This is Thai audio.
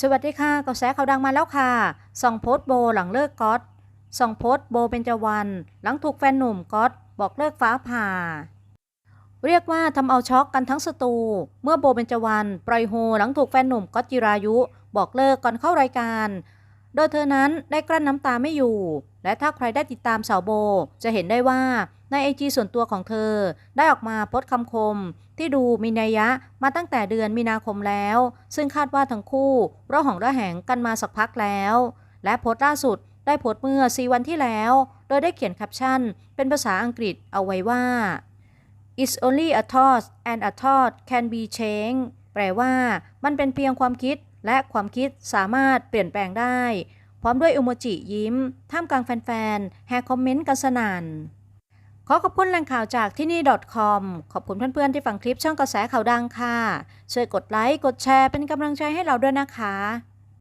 สวัสดีค่ะกระแสข่าวดังมาแล้วค่ะส่องโพสต์โบหลังเลิกก๊อตส่องโพสต์โบเป็นจวัน หลังถูกแฟนหนุ่มก๊อตบอกเลิกฟ้าผ่า เรียกว่าทำเอาช็อกกันทั้งสตู เมื่อโบเป็นจวันปล่อยโฮหลังถูกแฟนหนุ่มก๊อตจิรายุ บอกเลิกก่อนเข้ารายการ โดยเธอนั้นได้กลั้นน้ำตาไม่อยู่ และถ้าใครได้ติดตามสาวโบ จะเห็นได้ว่าในไอจีส่วนตัวของเธอ ได้ออกมาโพสต์คำคม ที่ดูมีนัยยะมาตั้งแต่เดือนมีนาคมแล้ว ซึ่งคาดว่าทั้งคู่ระหองระแหงกันมาสักพักแล้ว และโพสต์ล่าสุดได้โพสต์เมื่อ 4 วันที่แล้ว โดยได้เขียนแคปชั่น เป็นภาษาอังกฤษเอาไว้ว่า It's only a thought and a thought can be changed แปลว่ามันเป็นเพียงความคิด และความคิดสามารถเปลี่ยนแปลงได้ พร้อมด้วยอุโมจิยิ้ม ท่ามกลางแฟนๆ แฮกคอมเมนต์กันสนานขอขอบคุณแหล่งข่าวจากที่นี่ .com ขอบคุณเพื่อนๆ ที่ฟังคลิปช่องกระแสข่าวดังค่ะ ช่วยกดไลค์ กดแชร์เป็นกำลังใจให้เราด้วยนะคะ